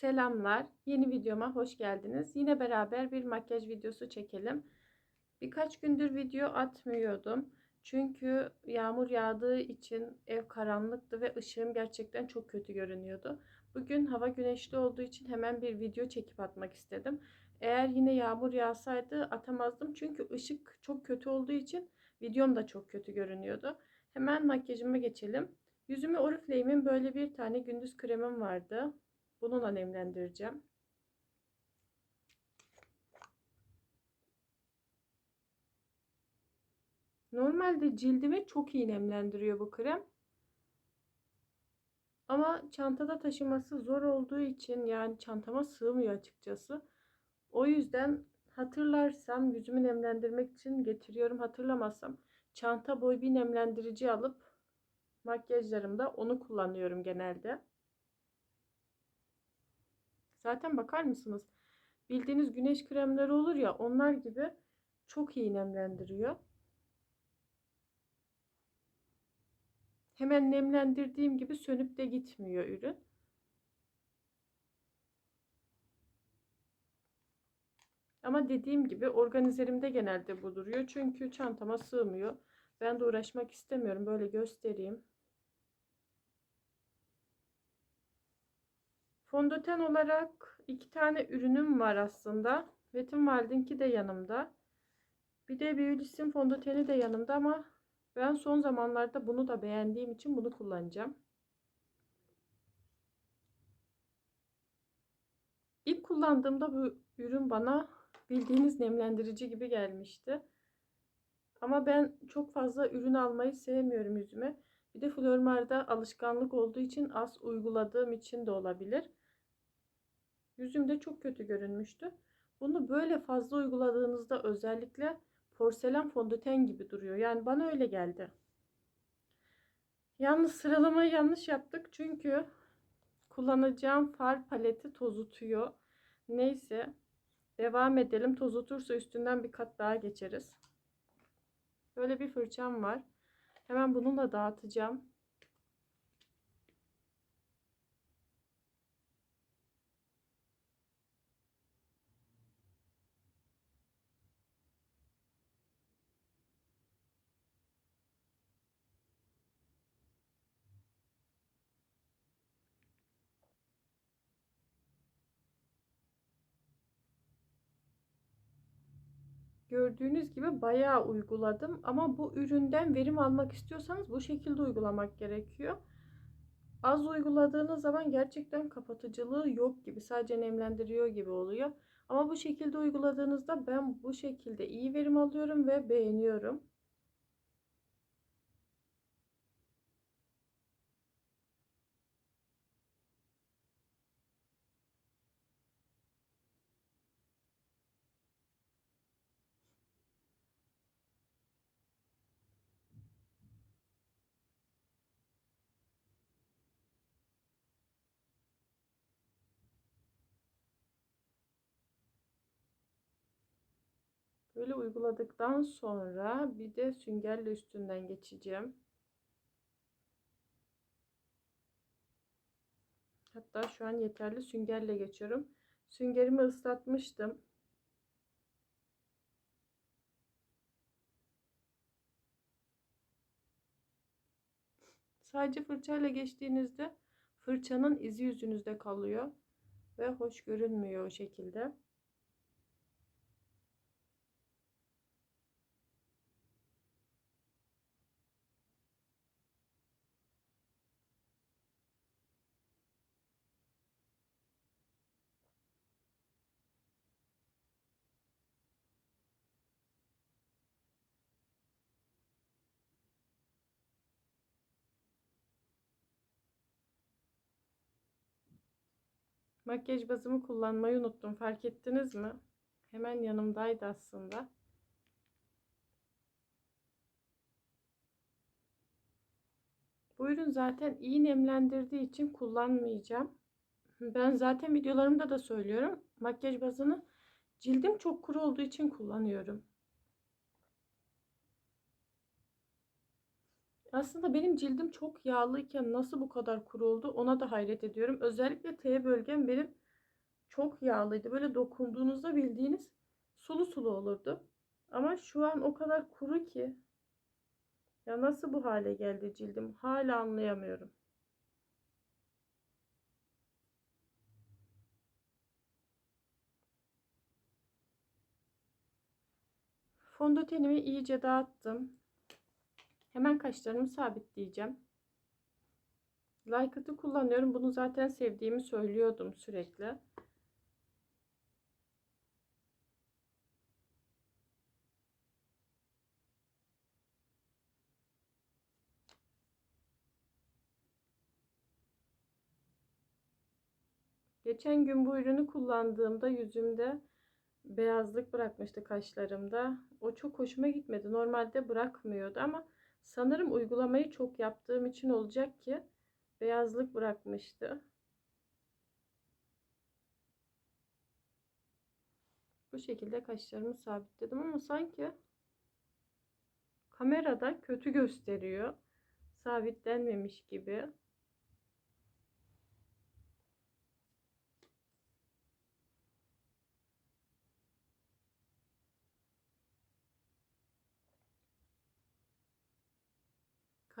Selamlar. Yeni videoma hoş geldiniz. Yine beraber bir makyaj videosu çekelim. Birkaç gündür video atmıyordum. Çünkü yağmur yağdığı için ev karanlıktı ve ışığım gerçekten çok kötü görünüyordu. Bugün hava güneşli olduğu için hemen bir video çekip atmak istedim. Eğer yine yağmur yağsaydı atamazdım. Çünkü ışık çok kötü olduğu için videom da çok kötü görünüyordu. Hemen makyajıma geçelim. Yüzümü Oriflame'in böyle bir tane gündüz kremim vardı. Bununla nemlendireceğim. Normalde cildimi çok iyi nemlendiriyor bu krem. Ama çantada taşıması zor olduğu için yani çantama sığmıyor açıkçası. O yüzden hatırlarsam yüzümü nemlendirmek için getiriyorum. Hatırlamazsam çanta boy bir nemlendirici alıp makyajlarımda onu kullanıyorum genelde. Zaten bakar mısınız? Bildiğiniz güneş kremleri olur ya onlar gibi çok iyi nemlendiriyor. Hemen nemlendirdiğim gibi sönüp de gitmiyor ürün. Ama dediğim gibi organizerimde genelde bu duruyor. Çünkü çantama sığmıyor. Ben de uğraşmak istemiyorum. Böyle göstereyim. Fondöten olarak iki tane ürünüm var aslında. Wet n Wild'inki de yanımda. Bir de Beulis'in fondöteni de yanımda ama ben son zamanlarda bunu da beğendiğim için bunu kullanacağım. İlk kullandığımda bu ürün bana bildiğiniz nemlendirici gibi gelmişti. Ama ben çok fazla ürün almayı sevmiyorum yüzüme. Bir de Flormar'da alışkanlık olduğu için az uyguladığım için de olabilir. Yüzümde çok kötü görünmüştü. Bunu böyle fazla uyguladığınızda özellikle porselen fondöten gibi duruyor. Yani bana öyle geldi. Yalnız sıralamayı yanlış yaptık. Çünkü kullanacağım far paleti tozutuyor. Neyse. Devam edelim. Tozutursa üstünden bir kat daha geçeriz. Böyle bir fırçam var. Hemen bununla dağıtacağım. Gördüğünüz gibi bayağı uyguladım ama bu üründen verim almak istiyorsanız bu şekilde uygulamak gerekiyor. Az uyguladığınız zaman gerçekten kapatıcılığı yok gibi sadece nemlendiriyor gibi oluyor. Ama bu şekilde uyguladığınızda ben bu şekilde iyi verim alıyorum ve beğeniyorum. Böyle uyguladıktan sonra bir de süngerle üstünden geçeceğim. Hatta şu an yeterli süngerle geçiyorum. Süngerimi ıslatmıştım. Sadece fırçayla geçtiğinizde fırçanın izi yüzünüzde kalıyor ve hoş görünmüyor o şekilde. Makyaj bazımı kullanmayı unuttum. Fark ettiniz mi? Hemen yanımdaydı aslında. Bu ürün zaten iyi nemlendirdiği için kullanmayacağım. Ben zaten videolarımda da söylüyorum. Makyaj bazını cildim çok kuru olduğu için kullanıyorum. Aslında benim cildim çok yağlıyken nasıl bu kadar kuru oldu ona da hayret ediyorum. Özellikle T bölgem benim çok yağlıydı. Böyle dokunduğunuzda bildiğiniz sulu sulu olurdu. Ama şu an o kadar kuru ki. Ya nasıl bu hale geldi cildim? Hala anlayamıyorum. Fondötenimi iyice dağıttım. Hemen kaşlarımı sabitleyeceğim. Likeit'ı kullanıyorum. Bunu zaten sevdiğimi söylüyordum sürekli. Geçen gün bu ürünü kullandığımda yüzümde beyazlık bırakmıştı kaşlarımda. O çok hoşuma gitmedi. Normalde bırakmıyordu ama sanırım uygulamayı çok yaptığım için olacak ki beyazlık bırakmıştı. Bu şekilde kaşlarımı sabitledim ama sanki kamerada kötü gösteriyor. Sabitlenmemiş gibi.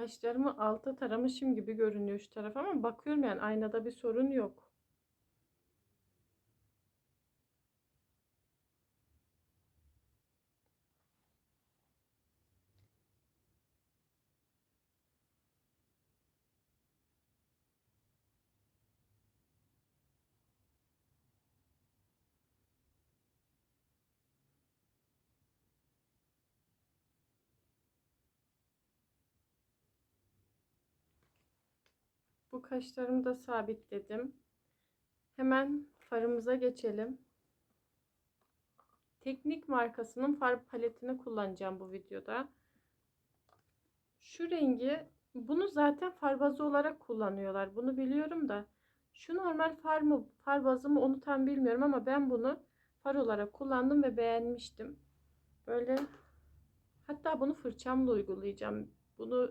Kaşlarımı alta taramışım gibi görünüyor şu taraf ama bakıyorum yani aynada bir sorun yok. Bu kaşlarımı da sabitledim. Hemen farımıza geçelim. Teknik markasının far paletini kullanacağım bu videoda. Şu rengi bunu zaten far bazı olarak kullanıyorlar. Bunu biliyorum da şu normal far mı far bazı mı onu tam bilmiyorum ama ben bunu far olarak kullandım ve beğenmiştim. Böyle hatta bunu fırçamla uygulayacağım. Bunu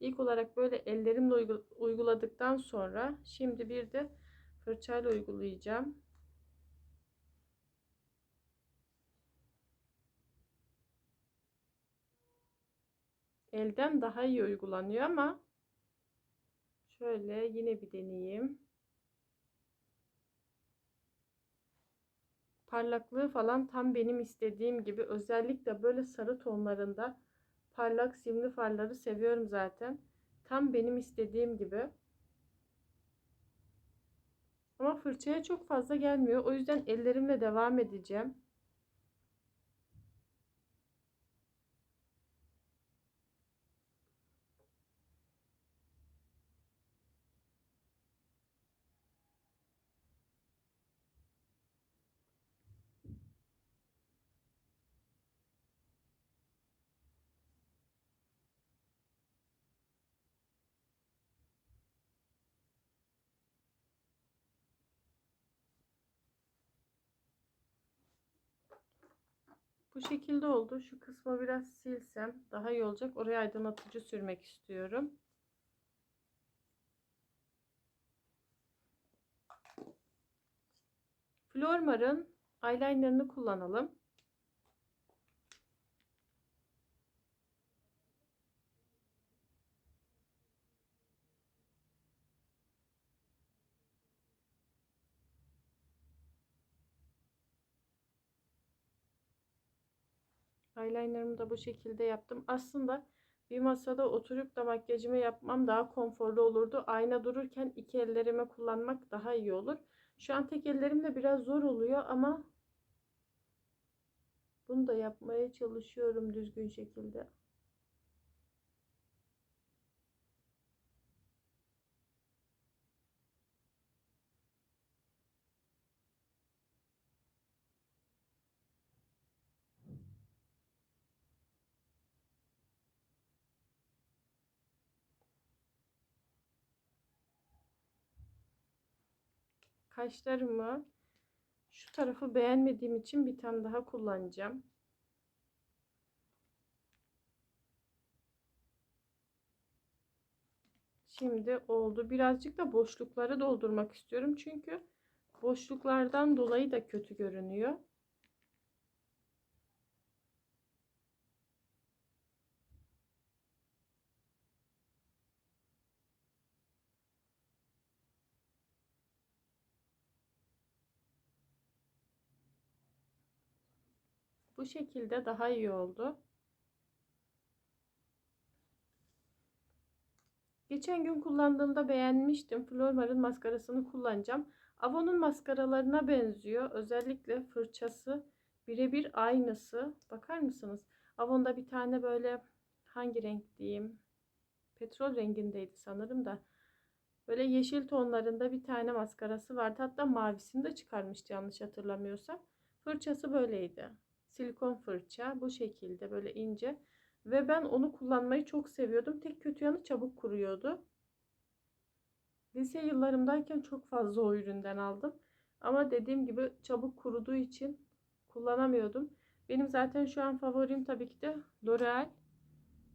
İlk olarak böyle ellerimle uyguladıktan sonra şimdi bir de fırçayla uygulayacağım. Elden daha iyi uygulanıyor ama şöyle yine bir deneyeyim. Parlaklığı falan tam benim istediğim gibi özellikle böyle sarı tonlarında parlak simli farları seviyorum zaten. Tam benim istediğim gibi. Ama fırçaya çok fazla gelmiyor. O yüzden ellerimle devam edeceğim. Bu şekilde oldu. Şu kısmı biraz silsem daha iyi olacak. Oraya aydınlatıcı sürmek istiyorum. Flormar'ın eyelinerını kullanalım. Eyelinerımı da bu şekilde yaptım. Aslında bir masada oturup da makyajımı yapmam daha konforlu olurdu. Ayna dururken iki ellerime kullanmak daha iyi olur. Şu an tek ellerimle biraz zor oluyor ama bunu da yapmaya çalışıyorum düzgün şekilde. Kaşlarımı şu tarafı beğenmediğim için bir tane daha kullanacağım. Şimdi oldu. Birazcık da boşlukları doldurmak istiyorum. Çünkü boşluklardan dolayı da kötü görünüyor. Bu şekilde daha iyi oldu. Geçen gün kullandığımda beğenmiştim. Flormar'ın maskarasını kullanacağım. Avon'un maskaralarına benziyor. Özellikle fırçası birebir aynısı. Bakar mısınız? Avon'da bir tane böyle hangi renk diyeyim? Petrol rengindeydi sanırım da. Böyle yeşil tonlarında bir tane maskarası vardı. Hatta mavisini de çıkarmıştı yanlış hatırlamıyorsam. Fırçası böyleydi. Silikon fırça bu şekilde böyle ince. Ve ben onu kullanmayı çok seviyordum. Tek kötü yanı çabuk kuruyordu. Lise yıllarımdayken çok fazla o üründen aldım. Ama dediğim gibi çabuk kuruduğu için kullanamıyordum. Benim zaten şu an favorim tabii ki de L'Oreal.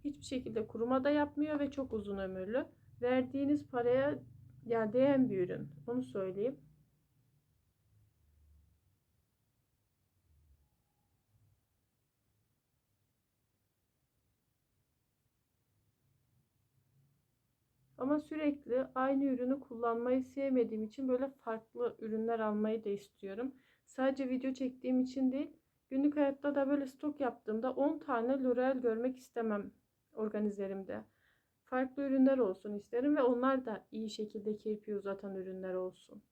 Hiçbir şekilde kuruma da yapmıyor ve çok uzun ömürlü. Verdiğiniz paraya ya değen bir ürün. Onu söyleyeyim. Ama sürekli aynı ürünü kullanmayı sevmediğim için böyle farklı ürünler almayı da istiyorum. Sadece video çektiğim için değil, günlük hayatta da böyle stok yaptığımda 10 tane L'Oreal görmek istemem organizerimde. Farklı ürünler olsun isterim ve onlar da iyi şekilde kirpi uzatan ürünler olsun.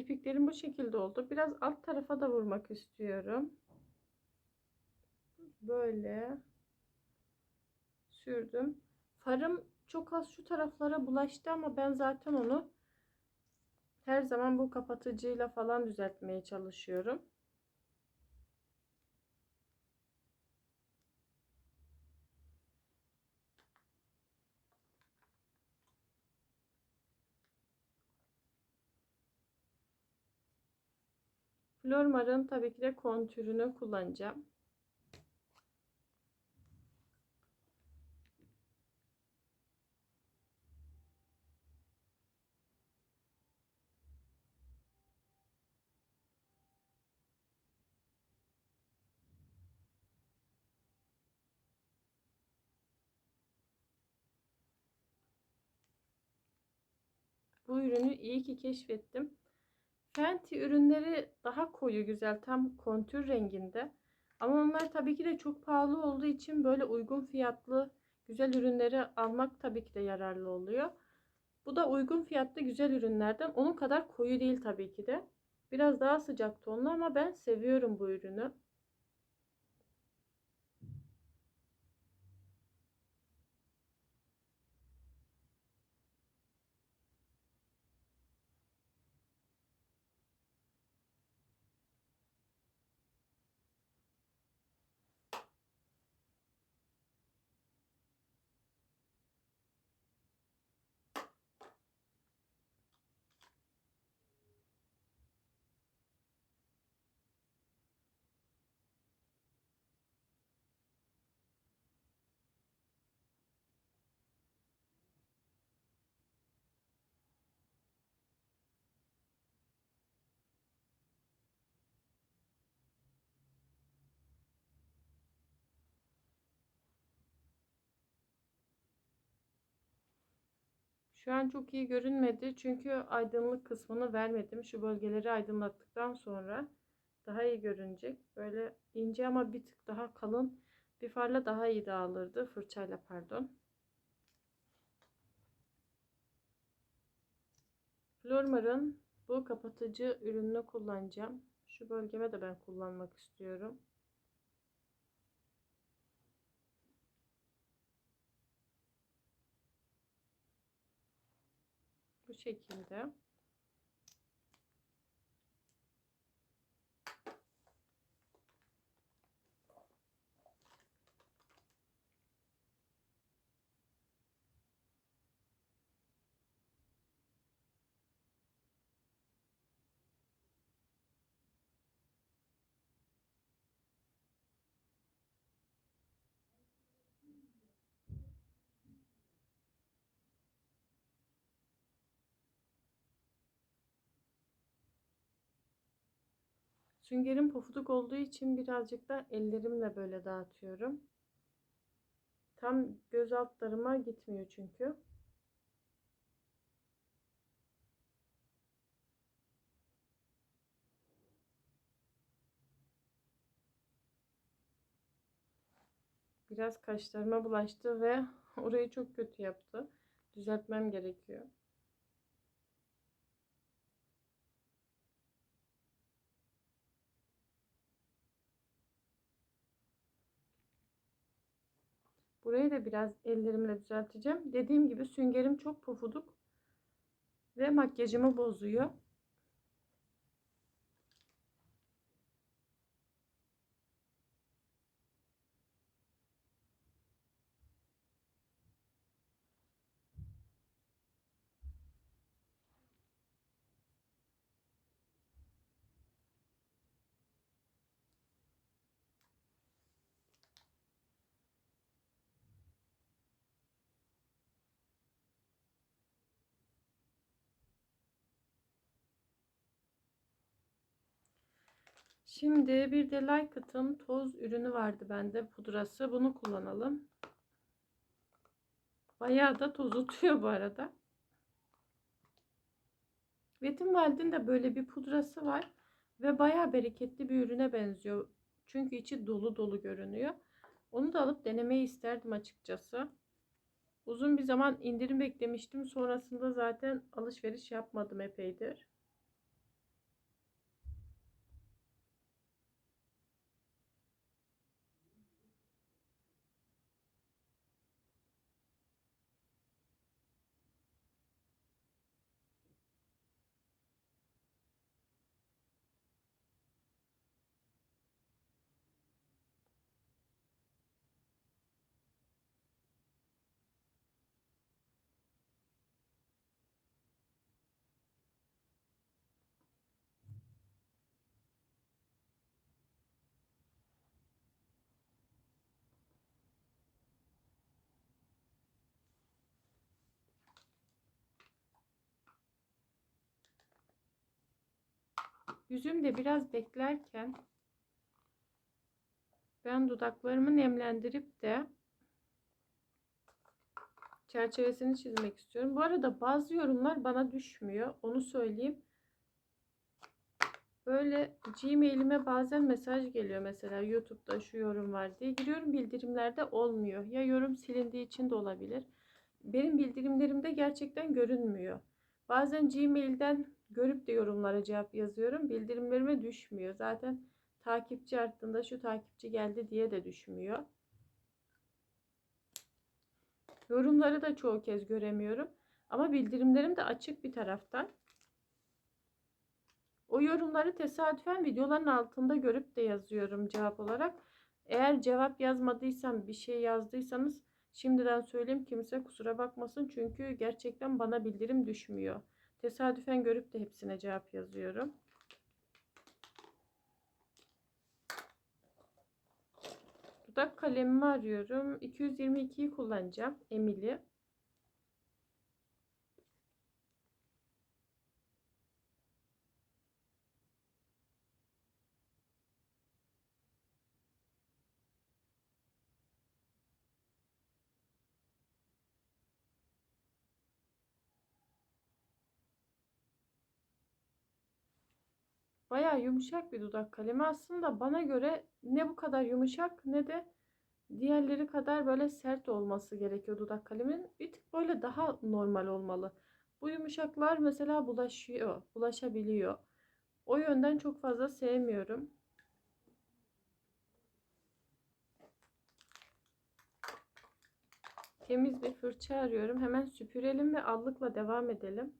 Kirpiklerim bu şekilde oldu. Biraz alt tarafa da vurmak istiyorum. Böyle sürdüm. Farım çok az şu taraflara bulaştı ama ben zaten onu her zaman bu kapatıcıyla falan düzeltmeye çalışıyorum. Flormar'ın tabii ki de kontürünü kullanacağım. Bu ürünü iyi ki keşfettim. Fenty ürünleri daha koyu güzel tam kontür renginde. Ama onlar tabii ki de çok pahalı olduğu için böyle uygun fiyatlı güzel ürünleri almak tabii ki de yararlı oluyor. Bu da uygun fiyatlı güzel ürünlerden. Onun kadar koyu değil tabii ki de. Biraz daha sıcak tonlu ama ben seviyorum bu ürünü. Şu an çok iyi görünmedi çünkü aydınlık kısmını vermedim. Şu bölgeleri aydınlattıktan sonra daha iyi görünecek. Böyle ince ama bir tık daha kalın bir farla daha iyi dağılırdı. Fırçayla pardon. Flormar'ın bu kapatıcı ürününü kullanacağım. Şu bölgeme de ben kullanmak istiyorum. Bu şekilde. Süngerim pofuduk olduğu için birazcık da ellerimle böyle dağıtıyorum. Tam göz altlarıma gitmiyor çünkü. Biraz kaşlarıma bulaştı ve orayı çok kötü yaptı. Düzeltmem gerekiyor. Burayı da biraz ellerimle düzelteceğim. Dediğim gibi süngerim çok pofuduk ve makyajımı bozuyor. Şimdi bir de Lycat'ın toz ürünü vardı bende pudrası. Bunu kullanalım. Bayağı da toz tutuyor bu arada. Vetimwald'in de böyle bir pudrası var. Ve bayağı bereketli bir ürüne benziyor. Çünkü içi dolu dolu görünüyor. Onu da alıp denemeyi isterdim açıkçası. Uzun bir zaman indirim beklemiştim. Sonrasında zaten alışveriş yapmadım epeydir. Yüzüm de biraz beklerken ben dudaklarımı nemlendirip de çerçevesini çizmek istiyorum. Bu arada bazı yorumlar bana düşmüyor. Onu söyleyeyim. Böyle Gmail'ime bazen mesaj geliyor mesela YouTube'da şu yorum var diye. Giriyorum bildirimlerde olmuyor. Ya yorum silindiği için de olabilir. Benim bildirimlerimde gerçekten görünmüyor. Bazen Gmail'den görüp de yorumlara cevap yazıyorum. Bildirimlerime düşmüyor. Zaten takipçi arttığında şu takipçi geldi diye de düşmüyor. Yorumları da çoğu kez göremiyorum. Ama bildirimlerim de açık bir taraftan. O yorumları tesadüfen videoların altında görüp de yazıyorum cevap olarak. Eğer cevap yazmadıysam bir şey yazdıysanız şimdiden söyleyeyim kimse kusura bakmasın. Çünkü gerçekten bana bildirim düşmüyor. Tesadüfen görüp de hepsine cevap yazıyorum. Dudak kalemimi arıyorum. 222'yi kullanacağım. Emily. Bayağı yumuşak bir dudak kalemi. Aslında bana göre ne bu kadar yumuşak ne de diğerleri kadar böyle sert olması gerekiyor dudak kalemin. Bir tık böyle daha normal olmalı. Bu yumuşaklar mesela bulaşıyor, bulaşabiliyor. O yönden çok fazla sevmiyorum. Temiz bir fırça arıyorum. Hemen süpürelim ve allıkla devam edelim.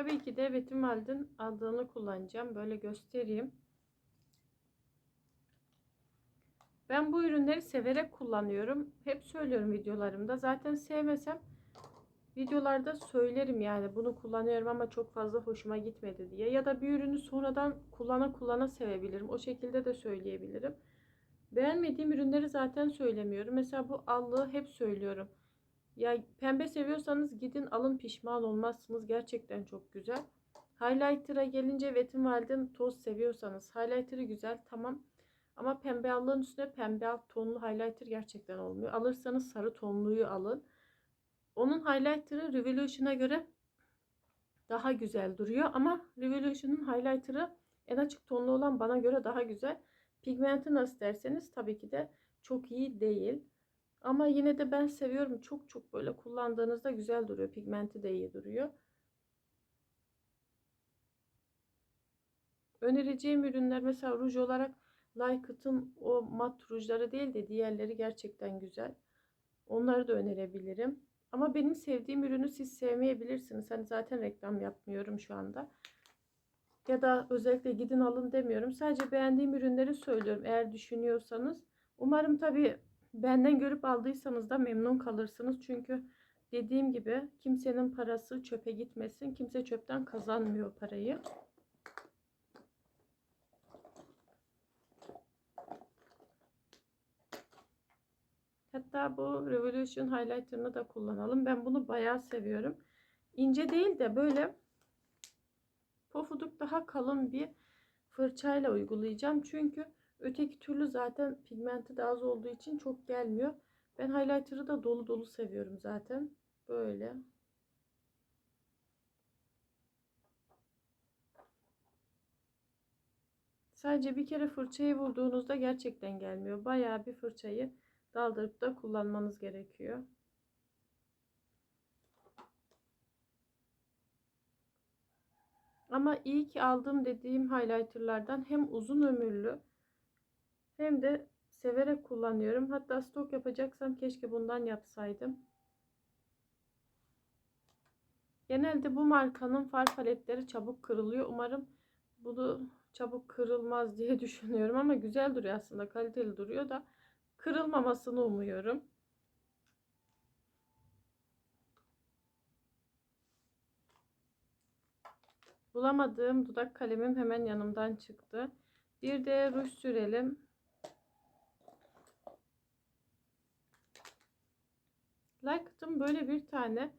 Tabii ki de Vetimald'in aldığını kullanacağım. Böyle göstereyim. Ben bu ürünleri severek kullanıyorum. Hep söylüyorum videolarımda. Zaten sevmesem videolarda söylerim yani bunu kullanıyorum ama çok fazla hoşuma gitmedi diye. Ya da bir ürünü sonradan kullana kullana sevebilirim. O şekilde de söyleyebilirim. Beğenmediğim ürünleri zaten söylemiyorum. Mesela bu allığı hep söylüyorum. Ya pembe seviyorsanız gidin alın pişman olmazsınız. Gerçekten çok güzel. Highlighter'a gelince Wet n toz seviyorsanız highlighter'ı güzel tamam. Ama pembe allığın üstüne pembe alt tonlu highlighter gerçekten olmuyor. Alırsanız sarı tonluyu alın. Onun highlighter'ı Revolution'a göre daha güzel duruyor. Ama Revolution'un highlighter'ı en açık tonlu olan bana göre daha güzel. Pigmenti nasıl derseniz tabii ki de çok iyi değil. Ama yine de ben seviyorum. Çok çok böyle kullandığınızda güzel duruyor. Pigmenti de iyi duruyor. Önereceğim ürünler mesela ruj olarak Lycut'un o mat rujları değil de diğerleri gerçekten güzel. Onları da önerebilirim. Ama benim sevdiğim ürünü siz sevmeyebilirsiniz. Hani zaten reklam yapmıyorum şu anda. Ya da özellikle gidin alın demiyorum. Sadece beğendiğim ürünleri söylüyorum eğer düşünüyorsanız. Umarım tabii benden görüp aldıysanız da memnun kalırsınız. Çünkü dediğim gibi kimsenin parası çöpe gitmesin. Kimse çöpten kazanmıyor parayı. Hatta bu Revolution Highlighter'ını da kullanalım. Ben bunu bayağı seviyorum. İnce değil de böyle pofuduk daha kalın bir fırçayla uygulayacağım. Çünkü öteki türlü zaten pigmenti de az olduğu için çok gelmiyor. Ben highlighter'ı da dolu dolu seviyorum zaten. Böyle. Sadece bir kere fırçayı vurduğunuzda gerçekten gelmiyor. Bayağı bir fırçayı daldırıp da kullanmanız gerekiyor. Ama iyi ki aldım dediğim highlighterlardan hem uzun ömürlü hem de severek kullanıyorum. Hatta stok yapacaksam keşke bundan yapsaydım. Genelde bu markanın far paletleri çabuk kırılıyor. Umarım bunu çabuk kırılmaz diye düşünüyorum ama güzel duruyor aslında. Kaliteli duruyor da kırılmamasını umuyorum. Bulamadığım dudak kalemim hemen yanımdan çıktı. Bir de ruj sürelim. Like'tım böyle bir tane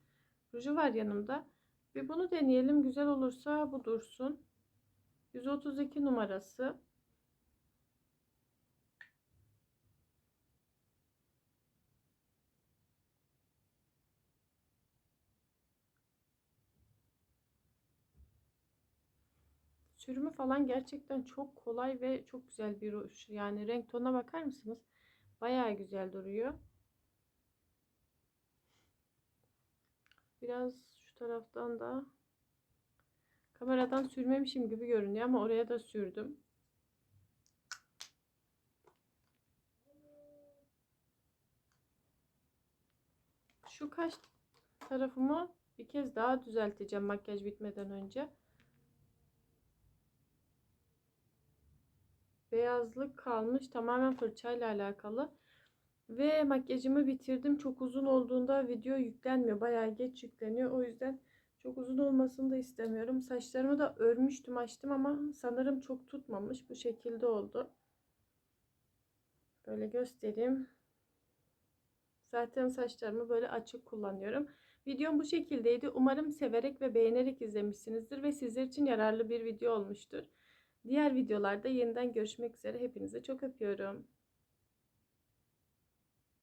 ruju var yanımda. Bir bunu deneyelim. Güzel olursa bu dursun. 132 numarası. Sürümü falan gerçekten çok kolay ve çok güzel bir ruj. Yani renk tonuna bakar mısınız? Bayağı güzel duruyor. Biraz şu taraftan da kameradan sürmemişim gibi görünüyor ama oraya da sürdüm. Şu kaş tarafımı bir kez daha düzelteceğim makyaj bitmeden önce. beyazlık kalmış. Tamamen fırçayla alakalı. Ve makyajımı bitirdim. Çok uzun olduğunda video yüklenmiyor. Bayağı geç yükleniyor. O yüzden çok uzun olmasını da istemiyorum. Saçlarımı da örmüştüm açtım ama sanırım çok tutmamış. Bu şekilde oldu. Böyle göstereyim. Zaten saçlarımı böyle açık kullanıyorum. Videom bu şekildeydi. Umarım severek ve beğenerek izlemişsinizdir ve sizler için yararlı bir video olmuştur. Diğer videolarda yeniden görüşmek üzere. Hepinizi çok öpüyorum.